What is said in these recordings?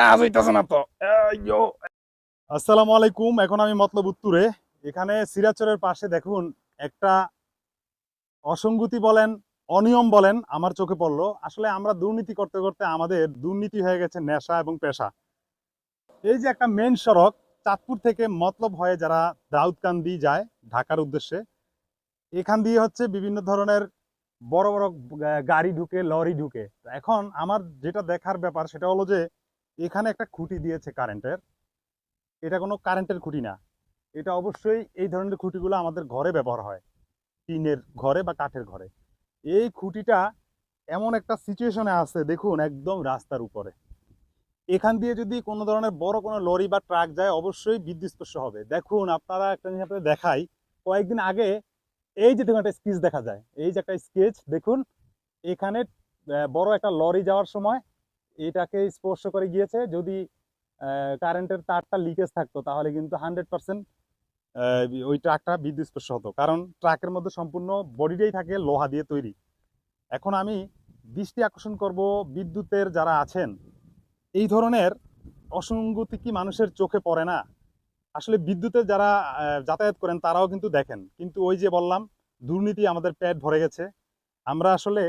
কাজ এখন আমি মতলব উত্তরে। এখানে সিরাচরের পাশে দেখুন, একটা অসঙ্গতি বলেন, অনিয়ম বলেন, আমার চোখে পড়ল। আসলে আমরা দুর্নীতি করতে করতে আমাদের দুর্নীতি হয়ে গেছে নেশা এবং পেশা। এই যে একটা মেন সড়ক, চাঁদপুর থেকে মতলব হয়ে যারা দাউদকান্দি যায় ঢাকার উদ্দেশ্যে, এখান দিয়ে হচ্ছে বিভিন্ন ধরনের বড় বড় গাড়ি ঢুকে, লরি ঢুকে। এখন আমার যেটা দেখার ব্যাপার সেটা হলো যে এখানে একটা খুঁটি দিয়েছে কারেন্টের। এটা কোনো কারেন্টের খুঁটি না। এটা অবশ্যই এই ধরনের খুঁটিগুলো আমাদের ঘরে ব্যবহার হয়। টিনের ঘরে বা কাঠের ঘরে। এই খুঁটিটা এমন একটা সিচুয়েশনে আছে, দেখুন, একদম রাস্তার উপরে। এখান দিয়ে যদি কোনো ধরনের বড় কোনো লরি বা ট্রাক যায়, অবশ্যই বিদ্যুৎস্পর্শ হবে। দেখুন, আপনারা একটা জিনিস আপনাদের দেখাই। কয়েকদিন আগে এই যে দেখুন, একটা স্কেচ দেখা যায়। এই যে একটা স্কেচ দেখুন, এখানে বড় একটা লরি যাওয়ার সময় এটাকে স্পর্শ করে গিয়েছে, যদি কারেন্টের তারটা লিকেজ থাকতো, তাহলে কিন্তু হান্ড্রেড পার্সেন্ট ওই ট্রাকটা বিদ্যুৎ স্পর্শ হতো। কারণ ট্রাকের মধ্যে সম্পূর্ণ বডিটাই থাকে লোহা দিয়ে তৈরি। এখন আমি দৃষ্টি আকর্ষণ করব বিদ্যুতের যারা আছেন, এই ধরনের অসঙ্গতি কি মানুষের চোখে পড়ে না? আসলে বিদ্যুতের যারা যাতায়াত করেন, তারাও কিন্তু দেখেন। কিন্তু ওই যে বললাম, দুর্নীতি আমাদের পেট ভরে গেছে। আমরা আসলে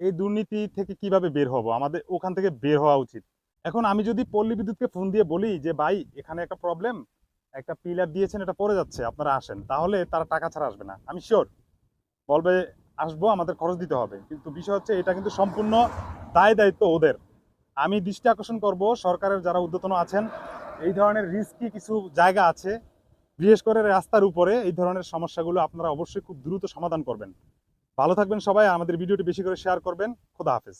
এই দুর্নীতি থেকে কীভাবে বের হব? আমাদের ওখান থেকে বের হওয়া উচিত। এখন আমি যদি পল্লী বিদ্যুৎকে ফোন দিয়ে বলি যে, ভাই, এখানে একটা প্রবলেম একটা পিলার দিয়েছেন, এটা পড়ে যাচ্ছে, আপনারা আসেন। তাহলে তারা টাকা ছাড়া আসবে না। আমি শিওর বলবে, আসব, আমাদের খরচ দিতে হবে। কিন্তু বিষয় হচ্ছে, এটা কিন্তু সম্পূর্ণ দায় দায়িত্ব ওদের। আমি দৃষ্টি আকর্ষণ করব সরকারের যারা উদ্যতন আছেন, এই ধরনের রিস্কি কিছু জায়গা আছে, বিশেষ করে রাস্তার উপরে, এই ধরনের সমস্যাগুলো আপনারা অবশ্যই খুব দ্রুত সমাধান করবেন। ভালো থাকবেন সবাই আমাদের ভিডিওটি বেশি করে শেয়ার করবেন। খোদা হাফেজ।